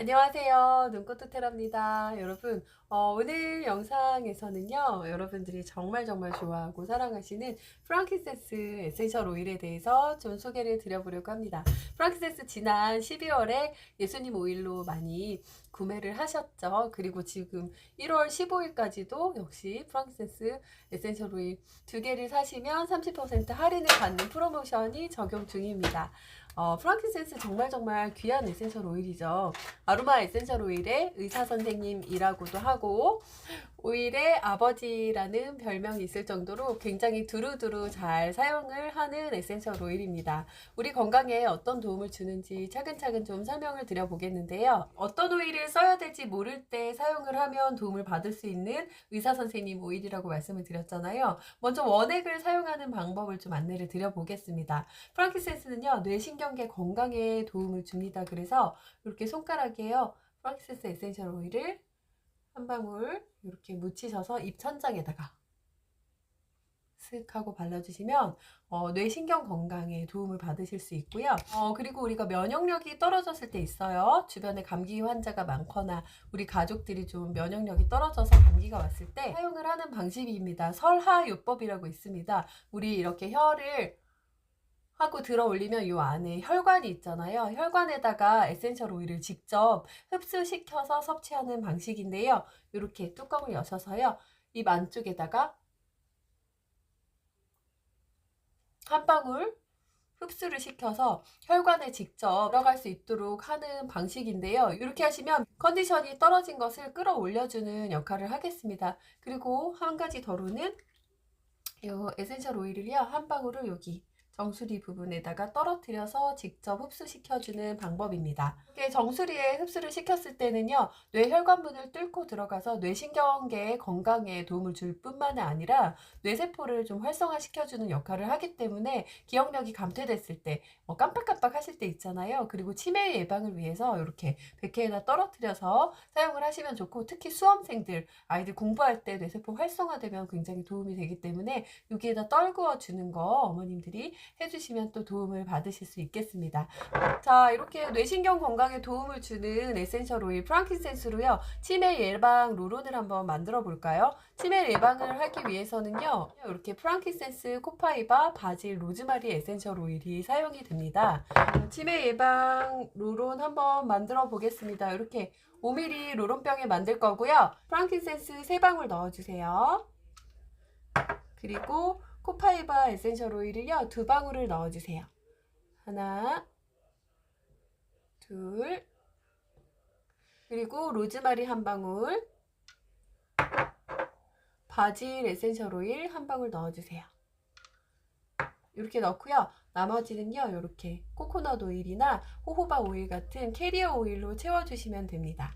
안녕하세요. 눈꽃 호텔입니다. 여러분, 어, 오늘 영상에서는요, 여러분들이 정말 정말 좋아하고 사랑하시는 프랑키세스 에센셜 오일에 대해서 좀 소개를 드려보려고 합니다. 프랑키세스 지난 12월에 예수님 오일로 많이 구매를 하셨죠. 그리고 지금 1월 15일까지도 역시 프랑키세스 에센셜 오일 두 개를 사시면 30% 할인을 받는 프로모션이 적용 중입니다. 어, 프랑키센스 정말 정말 귀한 에센셜 오일이죠. 아로마 에센셜 오일의 의사 선생님이라고도 하고 오일의 아버지라는 별명이 있을 정도로 굉장히 두루두루 잘 사용을 하는 에센셜 오일입니다. 우리 건강에 어떤 도움을 주는지 차근차근 좀 설명을 드려보겠는데요. 어떤 오일을 써야 될지 모를 때 사용을 하면 도움을 받을 수 있는 의사 선생님 오일이라고 말씀을 드렸잖아요. 먼저 원액을 사용하는 방법을 좀 안내를 드려보겠습니다. 프랑키센스는요, 뇌신경계 건강에 도움을 줍니다. 그래서 이렇게 손가락에요, 프랑키센스 에센셜 오일을 한 방울 이렇게 묻히셔서 입 천장에다가 슥 하고 발라주시면 어, 뇌신경 건강에 도움을 받으실 수 있고요. 어, 그리고 우리가 면역력이 떨어졌을 때 있어요. 주변에 감기 환자가 많거나 우리 가족들이 좀 면역력이 떨어져서 감기가 왔을 때 사용을 하는 방식입니다. 설하요법이라고 있습니다. 우리 이렇게 혀를 하고 들어 올리면 이 안에 혈관이 있잖아요. 혈관에다가 에센셜 오일을 직접 흡수시켜서 섭취하는 방식인데요. 이렇게 뚜껑을 여셔서요. 입 안쪽에다가 한 방울 흡수를 시켜서 혈관에 직접 들어갈 수 있도록 하는 방식인데요. 이렇게 하시면 컨디션이 떨어진 것을 끌어올려주는 역할을 하겠습니다. 그리고 한 가지 더로는 이 에센셜 오일을요. 한 방울을 여기 정수리 부분에다가 떨어뜨려서 직접 흡수시켜주는 방법입니다. 정수리에 흡수를 시켰을 때는요, 뇌혈관문을 뚫고 들어가서 뇌신경계의 건강에 도움을 줄 뿐만 아니라 뇌세포를 좀 활성화시켜주는 역할을 하기 때문에 기억력이 감퇴됐을 때, 어, 깜빡깜빡 하실 때 있잖아요. 그리고 치매 예방을 위해서 이렇게 백회에다 떨어뜨려서 사용을 하시면 좋고, 특히 수험생들, 아이들 공부할 때 뇌세포 활성화되면 굉장히 도움이 되기 때문에 여기에다 떨구어 주는 거 어머님들이 해주시면 또 도움을 받으실 수 있겠습니다. 자, 이렇게 뇌신경 건강에 도움을 주는 에센셜 오일 프랑킨센스로요. 치매 예방 룰론을 한번 만들어 볼까요? 치매 예방을 하기 위해서는요. 이렇게 프랑킨센스, 코파이바, 바질, 로즈마리 에센셜 오일이 사용이 됩니다. 치매 예방 룰론 한번 만들어 보겠습니다. 이렇게 5mm 롤론병에 만들 거고요. 프랑킨센스 3방울 넣어주세요. 그리고 코파이바 에센셜 오일을요, 두 방울을 넣어주세요. 하나, 둘, 그리고 로즈마리 한 방울, 바질 에센셜 오일 한 방울 넣어주세요. 이렇게 넣고요. 나머지는요, 이렇게 코코넛 오일이나 호호바 오일 같은 캐리어 오일로 채워주시면 됩니다.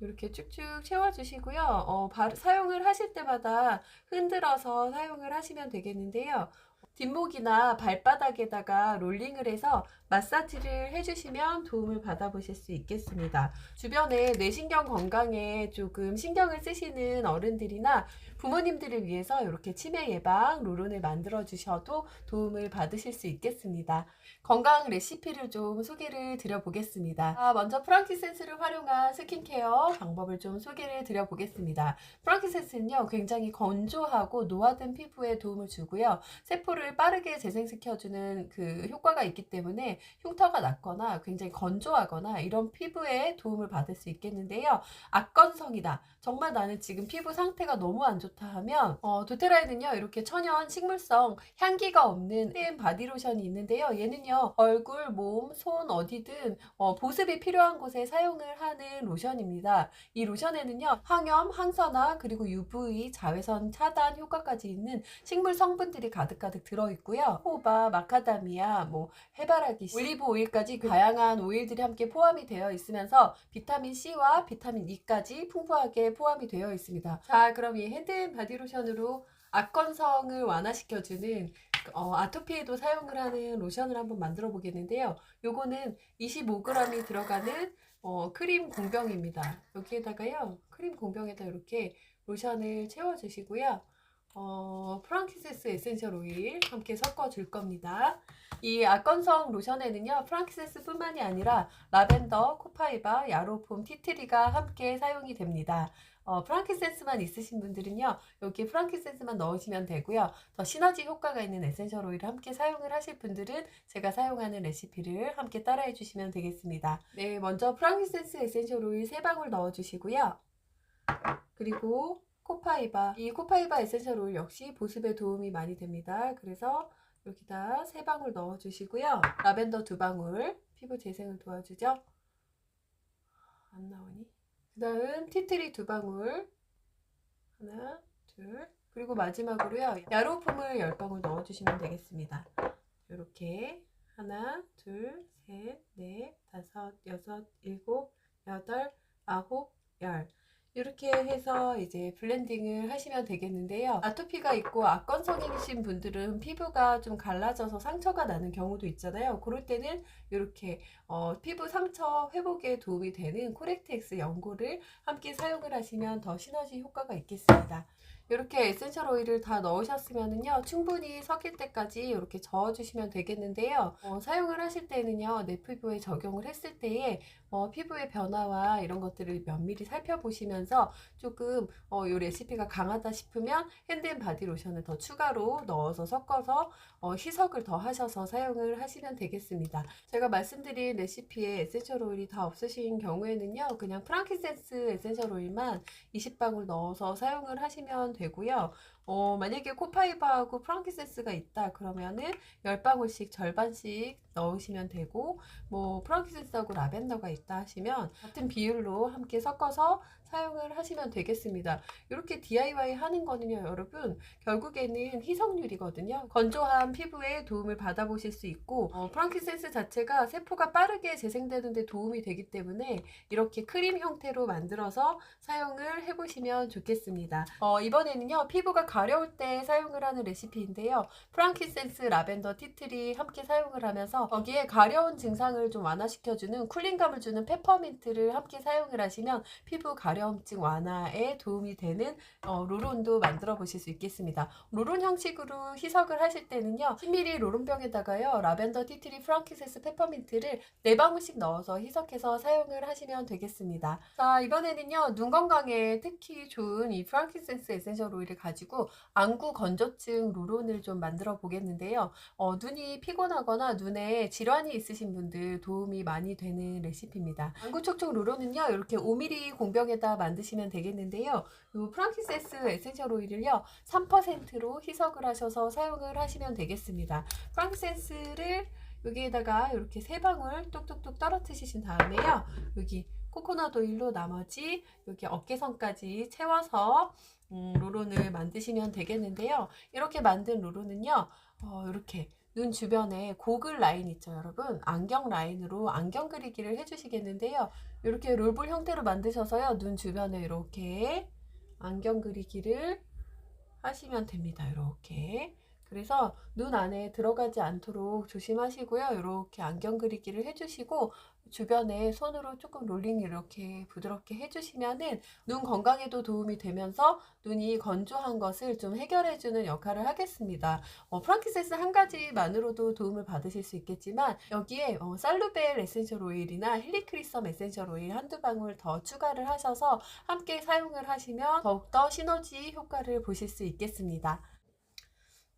이렇게 쭉쭉 채워주시고요. 어, 바, 사용을 하실 때마다 흔들어서 사용을 하시면 되겠는데요. 뒷목이나 발바닥에다가 롤링을 해서 마사지를 해주시면 도움을 받아보실 수 있겠습니다. 주변에 뇌신경 건강에 조금 신경을 쓰시는 어른들이나 부모님들을 위해서 이렇게 치매 예방 롤론을 만들어 주셔도 도움을 받으실 수 있겠습니다. 건강 레시피를 좀 소개를 드려보겠습니다. 아, 먼저 프랑키센스를 활용한 스킨케어 방법을 좀 소개를 드려보겠습니다. 프랑키센스는요, 굉장히 건조하고 노화된 피부에 도움을 주고요. 세포를 빠르게 재생시켜주는 그 효과가 있기 때문에 흉터가 났거나 굉장히 건조하거나 이런 피부에 도움을 받을 수 있겠는데요. 악건성이다. 정말 나는 지금 피부 상태가 너무 안 좋다 하면 어, 도테라에는요 이렇게 천연 식물성 향기가 없는 크림 바디로션이 있는데요. 얘는요 얼굴, 몸, 손 어디든 어, 보습이 필요한 곳에 사용을 하는 로션입니다. 이 로션에는요 항염, 항산화 그리고 UV 자외선 차단 효과까지 있는 식물 성분들이 가득가득 들어 있고요. 호바, 마카다미아, 뭐 해바라기, 올리브 오일까지 다양한 오일들이 함께 포함이 되어 있으면서 비타민 C와 비타민 E까지 풍부하게 포함이 되어 있습니다. 자, 그럼 이 핸드 바디로션으로 악건성을 완화시켜주는 어, 아토피에도 사용을 하는 로션을 한번 만들어 보겠는데요. 요거는 25g이 들어가는 어, 크림 공병입니다. 여기에다가요, 크림 공병에다 이렇게 로션을 채워주시고요. 어, 프랑키세스 에센셜 오일 함께 섞어 줄 겁니다. 이 악건성 로션에는요, 프랑키세스 뿐만이 아니라 라벤더, 코파이바, 야로폼, 티트리가 함께 사용이 됩니다. 어, 프랑키센스만 있으신 분들은요, 여기 프랑키센스만 넣으시면 되고요. 더 시너지 효과가 있는 에센셜 오일을 함께 사용을 하실 분들은 제가 사용하는 레시피를 함께 따라해 주시면 되겠습니다. 네, 먼저 프랑키센스 에센셜 오일 3방울 넣어 주시고요. 그리고 코파이바, 이 코파이바 에센셜 오일 역시 보습에 도움이 많이 됩니다. 그래서 여기다 3방울 넣어주시고요. 라벤더 2방울, 피부 재생을 도와주죠. 안 나오니? 그 다음 티트리 두 방울 하나 둘 그리고 마지막으로요 야로폼을 열 방울 넣어주시면 되겠습니다 이렇게 하나 둘 셋 넷 다섯 여섯 일곱 여덟 아홉 열 이렇게 해서 이제 블렌딩을 하시면 되겠는데요. 아토피가 있고 악건성이신 분들은 피부가 좀 갈라져서 상처가 나는 경우도 있잖아요. 그럴 때는 이렇게 어, 피부 상처 회복에 도움이 되는 코렉트엑스 연고를 함께 사용을 하시면 더 시너지 효과가 있겠습니다. 이렇게 에센셜 오일을 다 넣으셨으면은요 충분히 섞일 때까지 이렇게 저어주시면 되겠는데요. 어, 사용을 하실 때는요 내 피부에 적용을 했을 때에 어, 피부의 변화와 이런 것들을 면밀히 살펴보시면서 조금 어, 이 레시피가 강하다 싶으면 핸드앤바디 로션을 더 추가로 넣어서 섞어서 어, 희석을 더 하셔서 사용을 하시면 되겠습니다. 제가 말씀드린 레시피에 에센셜 오일이 다 없으신 경우에는요 그냥 프랑키센스 에센셜 오일만 20방울 넣어서 사용을 하시면 되고요. 어, 만약에 코파이바하고 프랑키센스가 있다 그러면은 10방울씩 절반씩 넣으시면 되고 뭐 프랑키센스하고 라벤더가 있다 하시면 같은 비율로 함께 섞어서 사용을 하시면 되겠습니다. 이렇게 DIY 하는 거는요, 여러분 결국에는 희석률이거든요. 건조한 피부에 도움을 받아보실 수 있고 어, 프랑키센스 자체가 세포가 빠르게 재생되는 데 도움이 되기 때문에 이렇게 크림 형태로 만들어서 사용을 해보시면 좋겠습니다. 어, 이번에는요, 피부가 가려울 때 사용을 하는 레시피인데요. 프랑키센스, 라벤더, 티트리 함께 사용을 하면서 거기에 가려운 증상을 좀 완화시켜주는 쿨링감을 주는 페퍼민트를 함께 사용을 하시면 피부 가려 움증 완화에 도움이 되는 어, 로론도 만들어 보실 수 있겠습니다. 로론 형식으로 희석을 하실 때는요. 10ml 로론병에다가요. 라벤더, 티트리, 프랑키센스, 페퍼민트를 4방울씩 넣어서 희석해서 사용을 하시면 되겠습니다. 자, 이번에는요. 눈 건강에 특히 좋은 이 프랑키센스 에센셜 오일을 가지고 안구 건조증 로론을 좀 만들어 보겠는데요. 어, 눈이 피곤하거나 눈에 질환이 있으신 분들 도움이 많이 되는 레시피입니다. 안구 촉촉 로론은요. 이렇게 5mm 공병에다 만드시면 되겠는데요. 이 프랑키센스 에센셜 오일을요. 3%로 희석을 하셔서 사용을 하시면 되겠습니다. 프랑키센스를 여기에다가 이렇게 세 방울 뚝뚝뚝 떨어뜨리신 다음에요. 여기 코코넛 오일로 나머지 여기 어깨선까지 채워서 음, 로론을 만드시면 되겠는데요. 이렇게 만든 로론은요. 어, 이렇게 눈 주변에 고글 라인 있죠, 여러분. 안경 라인으로 안경 그리기를 해주시겠는데요. 이렇게 롤볼 형태로 만드셔서요. 눈 주변에 이렇게 안경 그리기를 하시면 됩니다. 이렇게. 그래서 눈 안에 들어가지 않도록 조심하시고요. 이렇게 안경 그리기를 해주시고 주변에 손으로 조금 롤링 이렇게 부드럽게 해주시면은 눈 건강에도 도움이 되면서 눈이 건조한 것을 좀 해결해주는 역할을 하겠습니다. 어, 프랑키센스 한 가지만으로도 도움을 받으실 수 있겠지만 여기에 어, 살루벨 에센셜 오일이나 힐리크리썸 에센셜 오일 한두 방울 더 추가를 하셔서 함께 사용을 하시면 더욱더 시너지 효과를 보실 수 있겠습니다.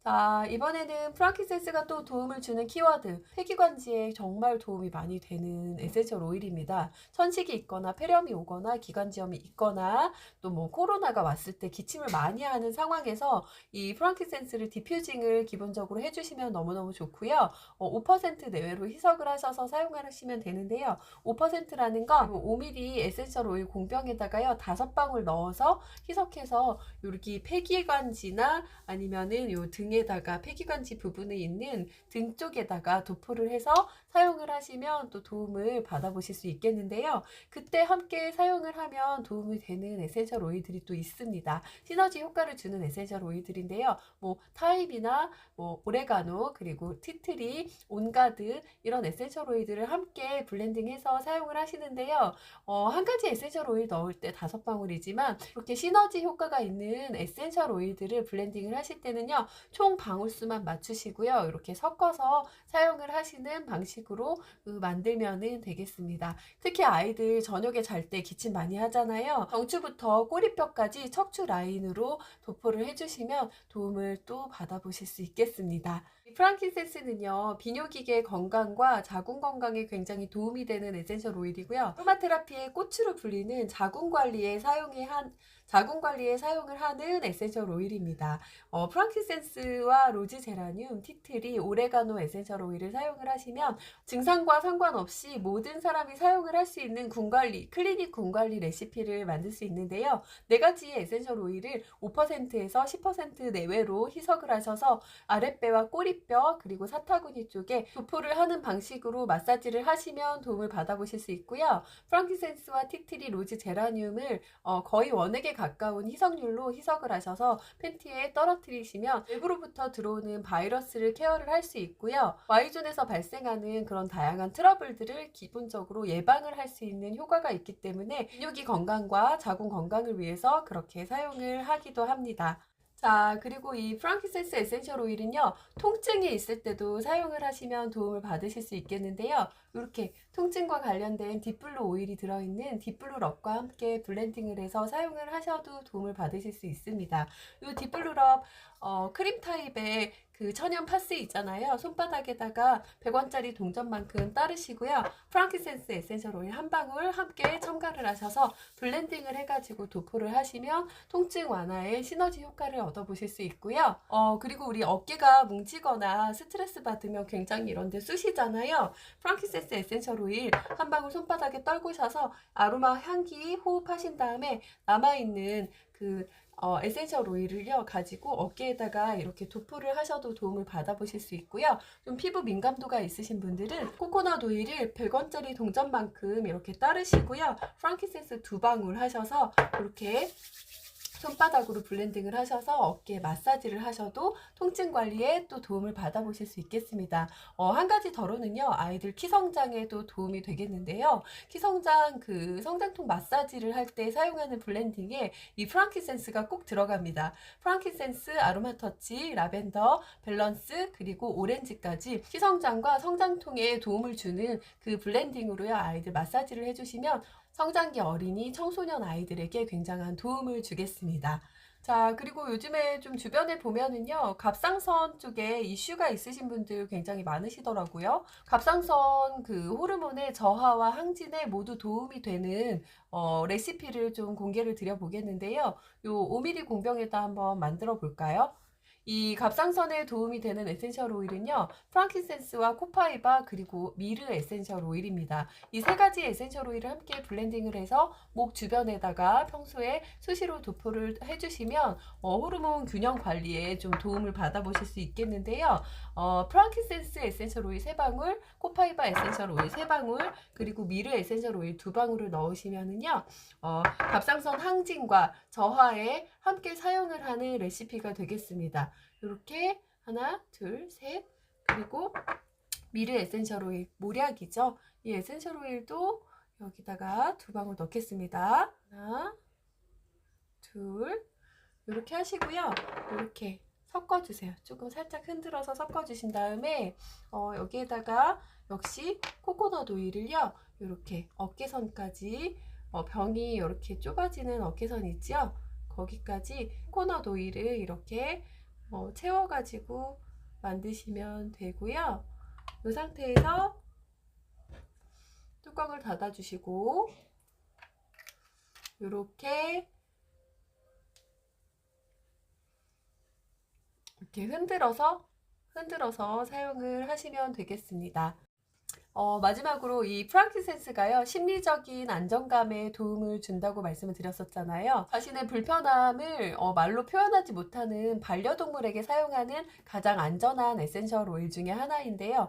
자, 이번에는 프랑키센스가 또 도움을 주는 키워드, 폐기관지에 정말 도움이 많이 되는 에센셜 오일입니다. 천식이 있거나 폐렴이 오거나 기관지염이 있거나 또 뭐 코로나가 왔을 때 기침을 많이 하는 상황에서 이 프랑키센스를 디퓨징을 기본적으로 해주시면 너무너무 좋고요. 어, 5% 내외로 희석을 하셔서 사용하시면 되는데요. 5%라는 건 5mm 에센셜 오일 공병에다가요. 5방울 넣어서 희석해서 여기 폐기관지나 아니면은 요 등에 위에다가 폐기관지 부분에 있는 등 쪽에다가 도포를 해서 사용을 하시면 또 도움을 받아보실 수 있겠는데요. 그때 함께 사용을 하면 도움이 되는 에센셜 오일들이 또 있습니다. 시너지 효과를 주는 에센셜 오일들인데요. 뭐 타임이나 뭐 오레가노 그리고 티트리, 온가드 이런 에센셜 오일들을 함께 블렌딩해서 사용을 하시는데요. 어, 한 가지 에센셜 오일 넣을 때 다섯 방울이지만 이렇게 시너지 효과가 있는 에센셜 오일들을 블렌딩을 하실 때는요. 총 방울수만 맞추시고요. 이렇게 섞어서 사용을 하시는 방식 으로 그, 만들면 되겠습니다. 특히 아이들 저녁에 잘 때 기침 많이 하잖아요. 정추부터 꼬리뼈까지 척추 라인으로 도포를 해주시면 도움을 또 받아보실 수 있겠습니다. 이 프랑킨센스는요, 비뇨기계 건강과 자궁 건강에 굉장히 도움이 되는 에센셜 오일이고요. 아로마테라피의 꽃으로 불리는 자궁 관리에 사용해 한 자궁 관리에 사용을 하는 에센셜 오일입니다. 어, 프랑키센스와 로즈 제라늄, 티트리, 오레가노 에센셜 오일을 사용을 하시면 증상과 상관없이 모든 사람이 사용을 할 수 있는 군 관리, 클리닉 군 관리 레시피를 만들 수 있는데요. 네 가지의 에센셜 오일을 5%에서 10% 내외로 희석을 하셔서 아랫배와 꼬리뼈 그리고 사타구니 쪽에 도포를 하는 방식으로 마사지를 하시면 도움을 받아보실 수 있고요. 프랑키센스와 티트리, 로즈 제라늄을 어, 거의 원액에 가까운 희석률로 희석을 하셔서 팬티에 떨어뜨리시면 외부로부터 들어오는 바이러스를 케어를 할 수 있고요. Y존에서 발생하는 그런 다양한 트러블들을 기본적으로 예방을 할 수 있는 효과가 있기 때문에 비뇨기 건강과 자궁 건강을 위해서 그렇게 사용을 하기도 합니다. 자, 그리고 이 프랑키센스 에센셜 오일은요, 통증이 있을 때도 사용을 하시면 도움을 받으실 수 있겠는데요. 이렇게 통증과 관련된 딥블루 오일이 들어있는 딥블루 럽과 함께 블렌딩을 해서 사용을 하셔도 도움을 받으실 수 있습니다. 이 딥블루 럽, 어, 크림 타입의 그 천연 파스 있잖아요. 손바닥에다가 100원짜리 동전만큼 따르시고요. 프랑키센스 에센셜 오일 한 방울 함께 첨가를 하셔서 블렌딩을 해가지고 도포를 하시면 통증 완화에 시너지 효과를 얻어보실 수 있고요. 어, 그리고 우리 어깨가 뭉치거나 스트레스 받으면 굉장히 이런데 쑤시잖아요. 프랑키센스 에센셜 오일 한 방울 손바닥에 떨구셔서 아로마 향기 호흡하신 다음에 남아있는 그 어, 에센셜 오일을요 가지고 어깨에다가 이렇게 도포를 하셔도 도움을 받아보실 수 있고요. 좀 피부 민감도가 있으신 분들은 코코넛 오일을 100원짜리 동전만큼 이렇게 따르시고요. 프랑키센스 두 방울 하셔서 이렇게 손바닥으로 블렌딩을 하셔서 어깨 마사지를 하셔도 통증 관리에 또 도움을 받아보실 수 있겠습니다. 어, 한 가지 더로는요, 아이들 키 성장에도 도움이 되겠는데요. 키 성장 그 성장통 마사지를 할 때 사용하는 블렌딩에 이 프랑키센스가 꼭 들어갑니다. 프랑키센스, 아로마 터치, 라벤더, 밸런스 그리고 오렌지까지 키 성장과 성장통에 도움을 주는 그 블렌딩으로요 아이들 마사지를 해주시면 성장기 어린이, 청소년 아이들에게 굉장한 도움을 주겠습니다. 자, 그리고 요즘에 좀 주변에 보면은요, 갑상선 쪽에 이슈가 있으신 분들 굉장히 많으시더라고요. 갑상선 그 호르몬의 저하와 항진에 모두 도움이 되는 어, 레시피를 좀 공개를 드려보겠는데요. 요 5mm 공병에다 한번 만들어 볼까요? 이 갑상선에 도움이 되는 에센셜 오일은요, 프랑킨센스와 코파이바 그리고 미르 에센셜 오일입니다. 이 세 가지 에센셜 오일을 함께 블렌딩을 해서 목 주변에다가 평소에 수시로 도포를 해주시면 어, 호르몬 균형 관리에 좀 도움을 받아보실 수 있겠는데요. 어, 프랑킨센스 에센셜 오일 3방울, 코파이바 에센셜 오일 3방울, 그리고 미르 에센셜 오일 2방울을 넣으시면은요, 어, 갑상선 항진과 저하에 함께 사용을 하는 레시피가 되겠습니다. 이렇게 하나, 둘, 셋, 그리고 미르 에센셜 오일 모략이죠. 이 에센셜 오일도 여기다가 두 방울 넣겠습니다. 하나, 둘, 이렇게 하시고요. 이렇게 섞어주세요. 조금 살짝 흔들어서 섞어주신 다음에 어, 여기에다가 역시 코코넛 오일을요. 이렇게 어깨선까지 어, 병이 이렇게 좁아지는 어깨선 있죠? 거기까지 코코넛 오일을 이렇게 어, 채워가지고 만드시면 되고요. 이 상태에서 뚜껑을 닫아주시고 이렇게 이렇게 흔들어서 흔들어서 사용을 하시면 되겠습니다. 어, 마지막으로 이 프랑키센스가요, 심리적인 안정감에 도움을 준다고 말씀을 드렸었잖아요. 자신의 불편함을 어, 말로 표현하지 못하는 반려동물에게 사용하는 가장 안전한 에센셜 오일 중에 하나인데요.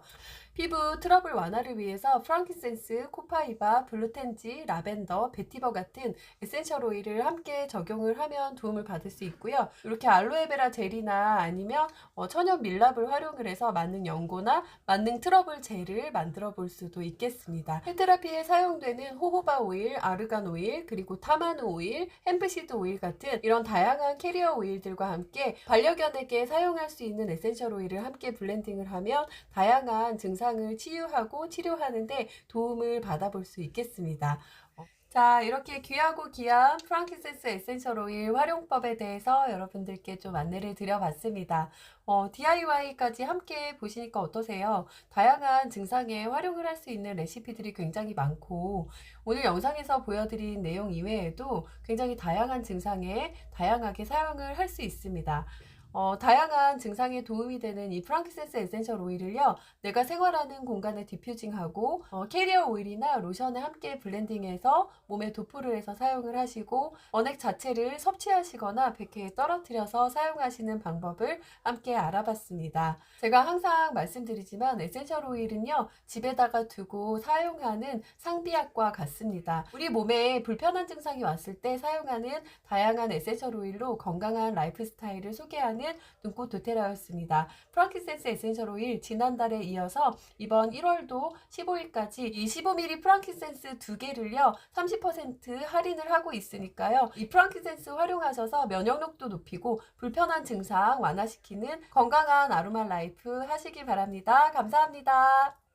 피부 트러블 완화를 위해서 프랑키센스, 코파이바, 블루텐지, 라벤더, 베티버 같은 에센셜 오일을 함께 적용을 하면 도움을 받을 수 있고요. 이렇게 알로에베라 젤이나 아니면 어, 천연 밀랍을 활용을 해서 만능 연고나 만능 트러블 젤을 만들어 볼 수도 있겠습니다. 헬테라피에 사용되는 호호바 오일, 아르간 오일, 그리고 타마누 오일, 햄프시드 오일 같은 이런 다양한 캐리어 오일들과 함께 반려견에게 사용할 수 있는 에센셜 오일을 함께 블렌딩을 하면 다양한 증상 을 치유하고 치료하는데 도움을 받아볼 수 있겠습니다. 어, 자, 이렇게 귀하고 귀한 프랑키센스 에센셜 오일 활용법에 대해서 여러분들께 좀 안내를 드려봤습니다. 어, DIY까지 함께 보시니까 어떠세요? 다양한 증상에 활용을 할 수 있는 레시피들이 굉장히 많고, 오늘 영상에서 보여드린 내용 이외에도 굉장히 다양한 증상에 다양하게 사용을 할 수 있습니다. 어, 다양한 증상에 도움이 되는 이 프랑키센스 에센셜 오일을요, 내가 생활하는 공간에 디퓨징하고, 어, 캐리어 오일이나 로션에 함께 블렌딩해서 몸에 도포를 해서 사용을 하시고, 원액 자체를 섭취하시거나 백회에 떨어뜨려서 사용하시는 방법을 함께 알아봤습니다. 제가 항상 말씀드리지만 에센셜 오일은요, 집에다가 두고 사용하는 상비약과 같습니다. 우리 몸에 불편한 증상이 왔을 때 사용하는 다양한 에센셜 오일로 건강한 라이프 스타일을 소개하는 눈꽃 도테라였습니다. 프랑키센스 에센셜 오일 지난달에 이어서 이번 1월도 15일까지 이 15ml 프랑키센스 두 개를요 30% 할인을 하고 있으니까요 이 프랑키센스 활용하셔서 면역력도 높이고 불편한 증상 완화시키는 건강한 아로마 라이프 하시기 바랍니다. 감사합니다.